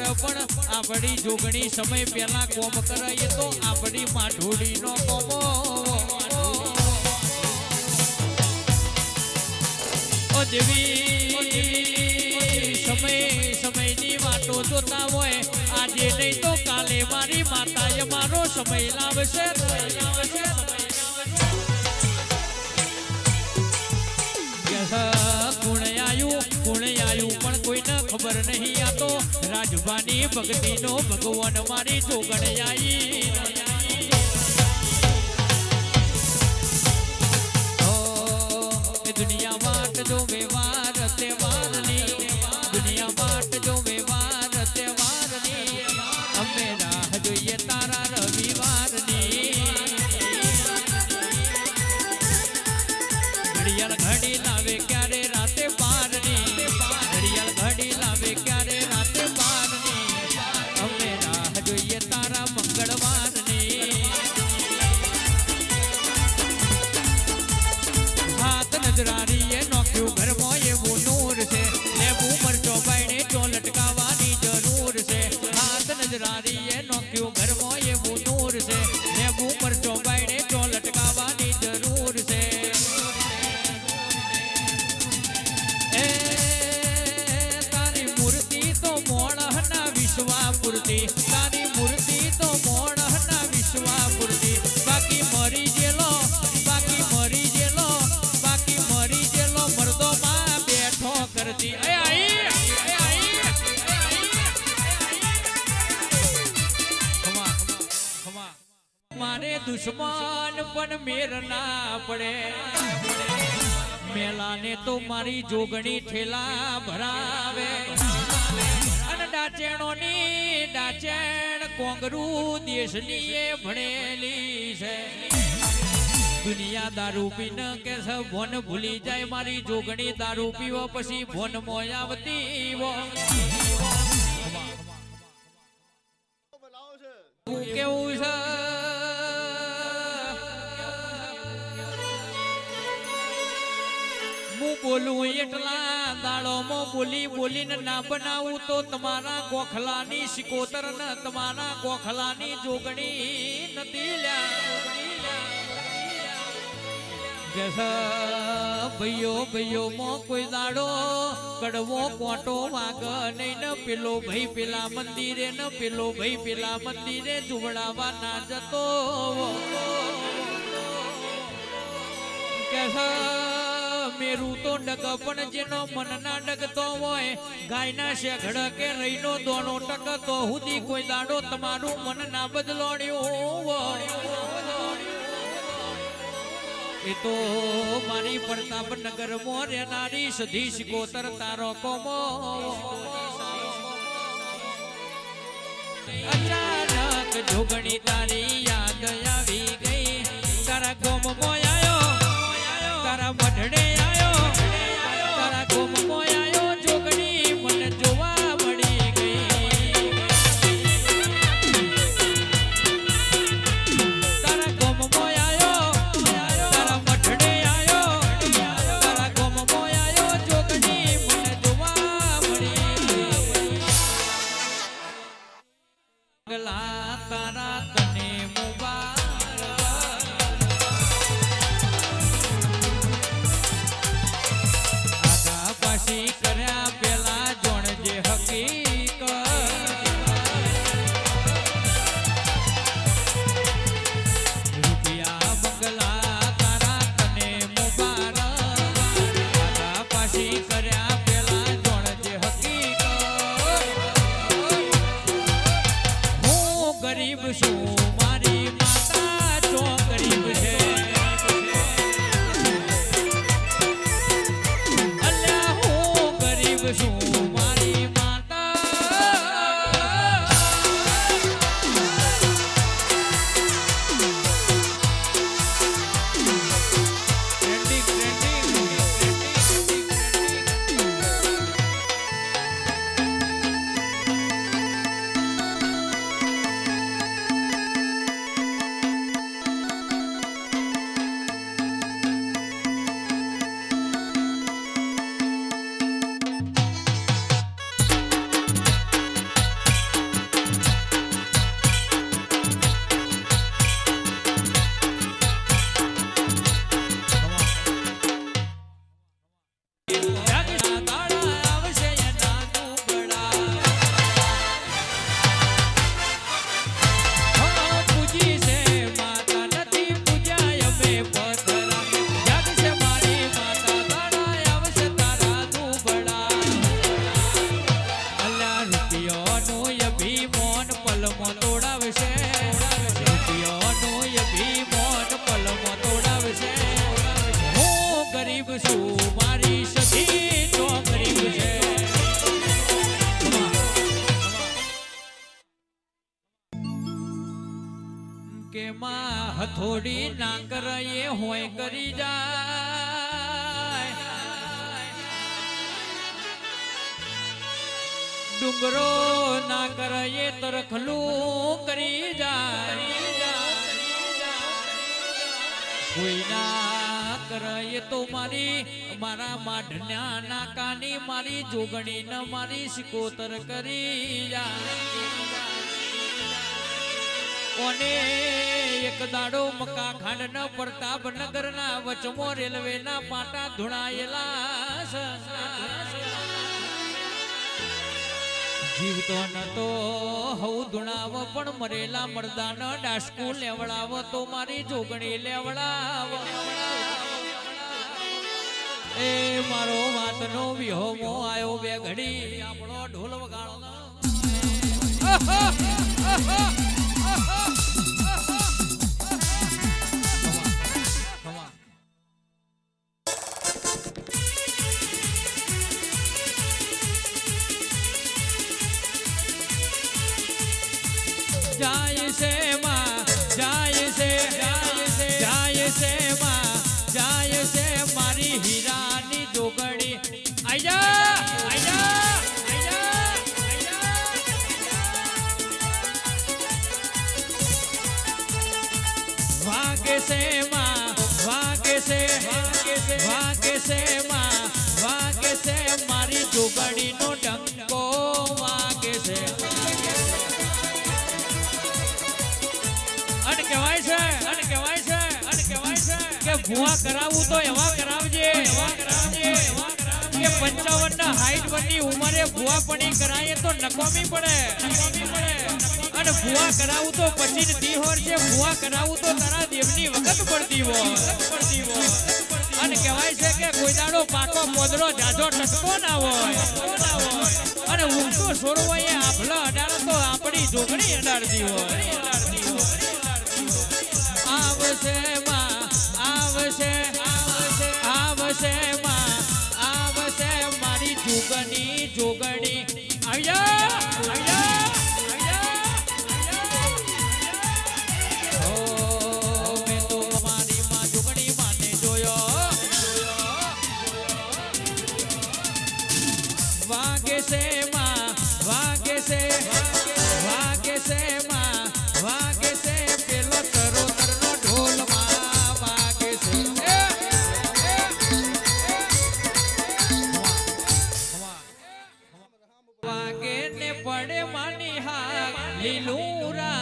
કરે પણ આપણી જોગણી સમય પહેલા કોમ કરાય તો આપણી માઢોડીનો કોમો. ઓ દેવી સમય સમયની વાતો જોતા હોય. આજે નહીં તો કાલે મારી માતાએ મારો સમય લાવશે. લાવશે, ગુણ આયુ ગુણ આયુ પણ કોઈને ખબર નહીં. આ તો રાજભાની ભક્તિનો ભગવાન મારી જોગણ આઈ ઓ, એ દુનિયા વાટ જો વ્યવહાર તહેવારની દુનિયા વાટ જો વ્યવહાર તહેવારની અમે રાહ જોઈએ તારા રવિવારની ઘડિયાળ ઘડી મૂર્તિ તો મોણહના વિશ્વાપુરતી બાકી મરી જેલો બાકી મરી જેલો બાકી મરી જેલો મરદો બેઠો કરતી. મારે દુશ્મન પણ મેર ના પડે. મેલાને તો મારી જોગણી ઠેલા ભરાવે. ડાચેણોની ડાચેણ કોંગરું દેશની એ ભણેલી છે. દુનિયા દારૂ પીને કે ભોન ભૂલી જાય મારી જોગણી, દારૂ પીવો પછી ભોન મોય હું બોલું એટલા દાડોમાં બોલી બોલીને ના બનાવું તો તમારા ગોખલાની સિકોતર ને તમારા ગોખલાની જોગણી નથી ભૈયો ભૈયો મો કોઈ દાડો કડવો કોટો વાગ નહીં ને પેલો ભાઈ પેલા મંદિરે ન પેલો ભાઈ પેલા મંદિરે જુવડાવા ના જતો. કે છે, મેરું તો ડગ, પણ જેનો મન ના ડગતો હોય. ગાયના શેઘડ કે રહીનો દોનો ટકતો હુદી કોઈ દાડો તમારું મન ના બદલોડ્યું. એ તો મારી પ્રતાપનગરમાં રહેનારી સધીશ ગોતર તારો કોમો. અચાનક જોગણી તારી યાદ આવી ગઈ. તારા કોમ મોયાયો એમાં હથોડી ના કરે એ હોય કરી જાય. ડુંગરો ના કરે એ તરખલું કરી જાય. કોઈ ના કરે તો મારી, મારા માઢના નાકાની મારી જોગણી ન મારી સિકોતર કરી જાય. કોને એક દાડો મકા ખાંડ ન પ્રતાપનગર ના વચમો રેલવે ના પાટા ધુણાયેલા. જીવતો નતો હવ ધુણાવ, પણ મરેલા મરદાન ડાસકું લેવડાવ, તો મારી જોગણી લેવડાવ એ મારો વાતનો વિહોમો આવ્યો બે ઘડી, આપણો ઢોલ વગાડો. જાય છે છે માં વાગે છે વાગે છે માં વાગે છે મારી જોગણીનો ડંકો વાગે છે અને કહેવાય છે અને કહેવાય છે અને કહેવાય છે કે ભૂવા કરાવવું તો એવા કરાવજે એવા કરાવજે એવા કે 55 ના હાઈટ વરની ઉંમરે ભૂવા પડી કરાય તો નકોમી પડે નકોમી પડે અને ફુવા કરાવું તો પછી ને દીહોર છે ફુવા કરાવું તો તારા દેવની વખત પડતી હોય. પડતી હોય અને કહેવાય છે કે કોઈ દાડો પાકો મોદરો જાજો ટટકો ના હોય. હોય અને ઊંચો છોડવો એ આભલો અડાડો તો આપણી જોગણી અડાડતી હોય. આવશે માં, આવશે આવશે આવશે માં, આવશે મારી જોગણી જોગણી. นุรา